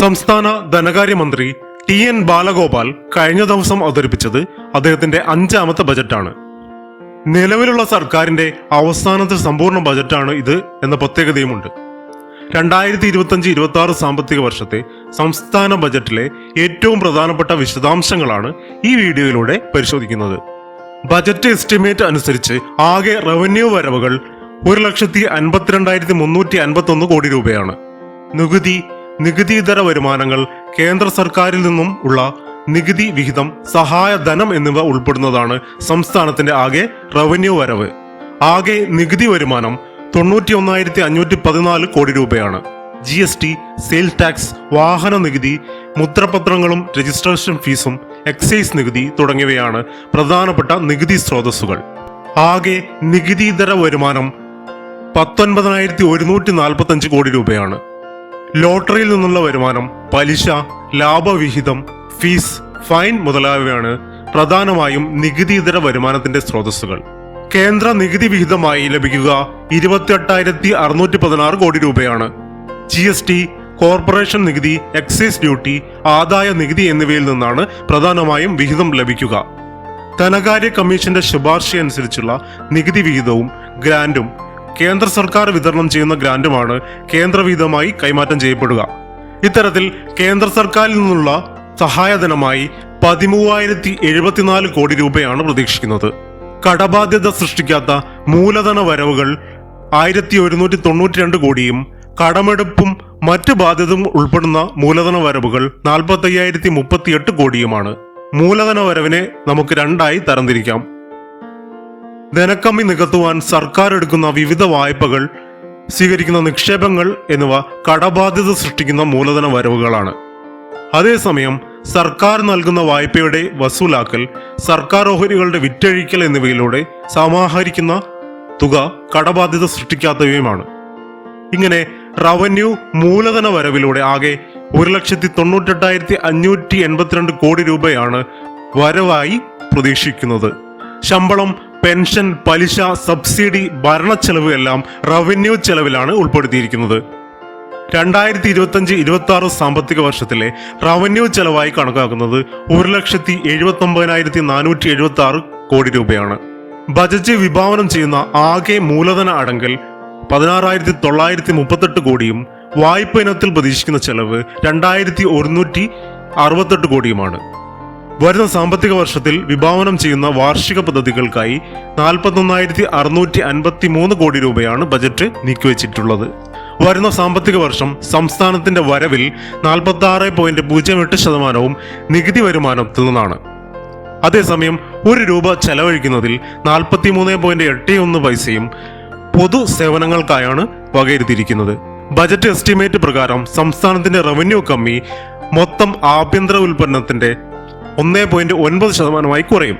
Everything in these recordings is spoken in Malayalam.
സംസ്ഥാന ധനകാര്യമന്ത്രി ടി എൻ ബാലഗോപാൽ കഴിഞ്ഞ ദിവസം അവതരിപ്പിച്ചത് അദ്ദേഹത്തിന്റെ അഞ്ചാമത്തെ ബജറ്റാണ്. നിലവിലുള്ള സർക്കാരിന്റെ അവസാനത്തെ സമ്പൂർണ ബജറ്റാണ് ഇത് എന്ന പ്രത്യേകതയുമുണ്ട്. രണ്ടായിരത്തി ഇരുപത്തഞ്ച് ഇരുപത്തി ആറ് സാമ്പത്തിക വർഷത്തെ സംസ്ഥാന ബജറ്റിലെ ഏറ്റവും പ്രധാനപ്പെട്ട വിശദാംശങ്ങളാണ് ഈ വീഡിയോയിലൂടെ പരിശോധിക്കുന്നത്. ബജറ്റ് എസ്റ്റിമേറ്റ് അനുസരിച്ച് ആകെ റവന്യൂ വരവുകൾ ഒരു ലക്ഷത്തി അൻപത്തിരണ്ടായിരത്തി മുന്നൂറ്റി അൻപത്തി ഒന്ന് കോടി രൂപയാണ്. നികുതി നികുതിയിതര വരുമാനങ്ങൾ കേന്ദ്ര സർക്കാരിൽ നിന്നും ഉള്ള നികുതി വിഹിതം സഹായ ധനം എന്നിവ ഉൾപ്പെടുന്നതാണ് സംസ്ഥാനത്തിന്റെ ആകെ റവന്യൂ വരവ്. ആകെ നികുതി വരുമാനം തൊണ്ണൂറ്റി ഒന്നായിരത്തി അഞ്ഞൂറ്റി പതിനാല് കോടി രൂപയാണ്. G S T sale tax വാഹന നികുതി മുദ്രപത്രങ്ങളും രജിസ്ട്രേഷൻ ഫീസും എക്സൈസ് നികുതി തുടങ്ങിയവയാണ് പ്രധാനപ്പെട്ട നികുതി സ്രോതസ്സുകൾ. ആകെ നികുതിയിതര വരുമാനം പത്തൊൻപതിനായിരത്തി ഒരുന്നൂറ്റി നാൽപ്പത്തി അഞ്ച് കോടി രൂപയാണ്. ലോട്ടറിയിൽ നിന്നുള്ള വരുമാനം പലിശ ലാഭവിഹിതം ഫീസ് ഫൈൻ മുതലായവയാണ് പ്രധാനമായും നികുതിയിതര വരുമാനത്തിന്റെ സ്രോതസ്സുകൾ. കേന്ദ്ര നികുതി വിഹിതമായി ലഭിക്കുക ഇരുപത്തിയെട്ടായിരത്തി അറുന്നൂറ്റി പതിനാറ് കോടി രൂപയാണ്. ജി എസ് ടി കോർപ്പറേഷൻ നികുതി എക്സൈസ് ഡ്യൂട്ടി ആദായ നികുതി എന്നിവയിൽ നിന്നാണ് പ്രധാനമായും വിഹിതം ലഭിക്കുക. ധനകാര്യ കമ്മീഷന്റെ ശുപാർശയനുസരിച്ചുള്ള നികുതി വിഹിതവും ഗ്രാന്റും കേന്ദ്ര സർക്കാർ വിതരണം ചെയ്യുന്ന ഗ്രാന്റുമാണ് കേന്ദ്ര വിഹിതമായി കൈമാറ്റം ചെയ്യപ്പെടുക. ഇത്തരത്തിൽ കേന്ദ്ര സർക്കാരിൽ നിന്നുള്ള സഹായധനമായി പതിമൂവായിരത്തി എഴുപത്തിനാല് കോടി രൂപയാണ് പ്രതീക്ഷിക്കുന്നത്. കടബാധ്യത സൃഷ്ടിക്കാത്ത മൂലധന വരവുകൾ ആയിരത്തി ഒരുന്നൂറ്റി തൊണ്ണൂറ്റി രണ്ട് കോടിയും കടമെടുപ്പും മറ്റ് ബാധ്യതയും ഉൾപ്പെടുന്ന മൂലധന വരവുകൾ നാൽപ്പത്തി അയ്യായിരത്തി മുപ്പത്തിയെട്ട് കോടിയുമാണ്. മൂലധന വരവിനെ നമുക്ക് രണ്ടായി തരംതിരിക്കാം. ധനക്കമ്മി നികത്തുവാൻ സർക്കാർ എടുക്കുന്ന വിവിധ വായ്പകൾ സ്വീകരിക്കുന്ന നിക്ഷേപങ്ങൾ എന്നിവ കടബാധ്യത സൃഷ്ടിക്കുന്ന മൂലധന വരവുകളാണ്. അതേസമയം സർക്കാർ നൽകുന്ന വായ്പയുടെ വസൂലാക്കൽ സർക്കാർ ഓഹരികളുടെ വിറ്റഴിക്കൽ എന്നിവയിലൂടെ സമാഹരിക്കുന്ന തുക കടബാധ്യത സൃഷ്ടിക്കാത്തവയുമാണ്. ഇങ്ങനെ റവന്യൂ മൂലധന വരവിലൂടെ ആകെ ഒരു ലക്ഷത്തി തൊണ്ണൂറ്റെട്ടായിരത്തി അഞ്ഞൂറ്റി എൺപത്തിരണ്ട് കോടി രൂപയാണ് വരവായി പ്രതീക്ഷിക്കുന്നത്. ശമ്പളം പെൻഷൻ പലിശ സബ്സിഡി ഭരണച്ചെലവ് എല്ലാം റവന്യൂ ചെലവിലാണ് ഉൾപ്പെടുത്തിയിരിക്കുന്നത്. രണ്ടായിരത്തി ഇരുപത്തഞ്ച് ഇരുപത്തി ആറ് സാമ്പത്തിക വർഷത്തിലെ റവന്യൂ ചെലവായി കണക്കാക്കുന്നത് ഒരു ലക്ഷത്തി എഴുപത്തി ഒമ്പതിനായിരത്തി നാനൂറ്റി എഴുപത്തി ആറ് കോടി രൂപയാണ്. ബജറ്റ് വിഭാവനം ചെയ്യുന്ന ആകെ മൂലധന അടങ്കൽ പതിനാറായിരത്തി തൊള്ളായിരത്തി മുപ്പത്തെട്ട് കോടിയും വായ്പ ഇനത്തിൽ പ്രതീക്ഷിക്കുന്ന ചെലവ് രണ്ടായിരത്തി ഒരുന്നൂറ്റി അറുപത്തെട്ട് കോടിയുമാണ്. വരുന്ന സാമ്പത്തിക വർഷത്തിൽ വിഭാവനം ചെയ്യുന്ന വാർഷിക പദ്ധതികൾക്കായി നാൽപ്പത്തൊന്നായിരത്തി അറുന്നൂറ്റി അൻപത്തി മൂന്ന് കോടി രൂപയാണ് ബജറ്റ് നീക്കിവച്ചിട്ടുള്ളത്. വരുന്ന സാമ്പത്തിക വർഷം സംസ്ഥാനത്തിന്റെ വരവിൽ നാൽപ്പത്തി ആറ് പോയിന്റ് പൂജ്യം എട്ട് ശതമാനവും നികുതി വരുമാനത്തിൽ നിന്നാണ്. അതേസമയം ഒരു രൂപ ചെലവഴിക്കുന്നതിൽ നാൽപ്പത്തി മൂന്ന് പോയിന്റ് എട്ട് ഒന്ന് പൈസയും പൊതു സേവനങ്ങൾക്കായാണ് വകയിരുത്തിയിരിക്കുന്നത്. ബജറ്റ് എസ്റ്റിമേറ്റ് പ്രകാരം സംസ്ഥാനത്തിന്റെ റവന്യൂ കമ്മി മൊത്തം ആഭ്യന്തര ഉൽപ്പന്നത്തിന്റെ ഒന്നേ പോയിന്റ് ഒൻപത് ശതമാനമായി കുറയും.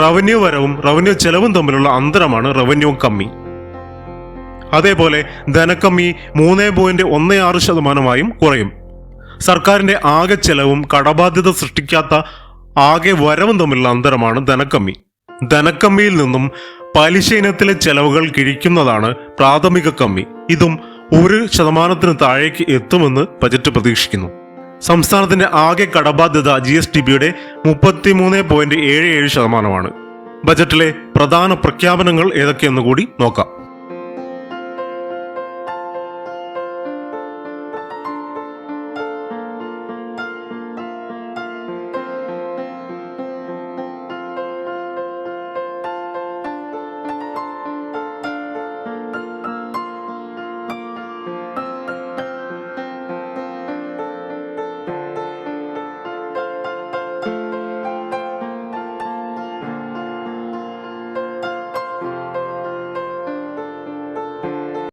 റവന്യൂ വരവും റവന്യൂ ചെലവും തമ്മിലുള്ള അന്തരമാണ് റവന്യൂ കമ്മി. അതേപോലെ ധനക്കമ്മി മൂന്ന് പോയിന്റ് ഒന്ന് ആറ് ശതമാനമായും കുറയും. സർക്കാരിന്റെ ആകെ ചെലവും കടബാധ്യത സൃഷ്ടിക്കാത്ത ആകെ വരവും തമ്മിലുള്ള അന്തരമാണ് ധനക്കമ്മി. ധനക്കമ്മിയിൽ നിന്നും പലിശ ഇനത്തിലെ ചെലവുകൾ കിഴിക്കുന്നതാണ് പ്രാഥമിക കമ്മി. ഇതും ഒരു ശതമാനത്തിന് താഴേക്ക് എത്തുമെന്ന് ബജറ്റ് പ്രതീക്ഷിക്കുന്നു. സംസ്ഥാനത്തിന്റെ ആകെ കടബാധ്യത ജി എസ് ടി ബിയുടെ മുപ്പത്തിമൂന്ന് പോയിന്റ് ഏഴ് ഏഴ് ശതമാനമാണ്. ബജറ്റിലെ പ്രധാന പ്രഖ്യാപനങ്ങൾ ഏതൊക്കെയെന്ന് കൂടി നോക്കാം.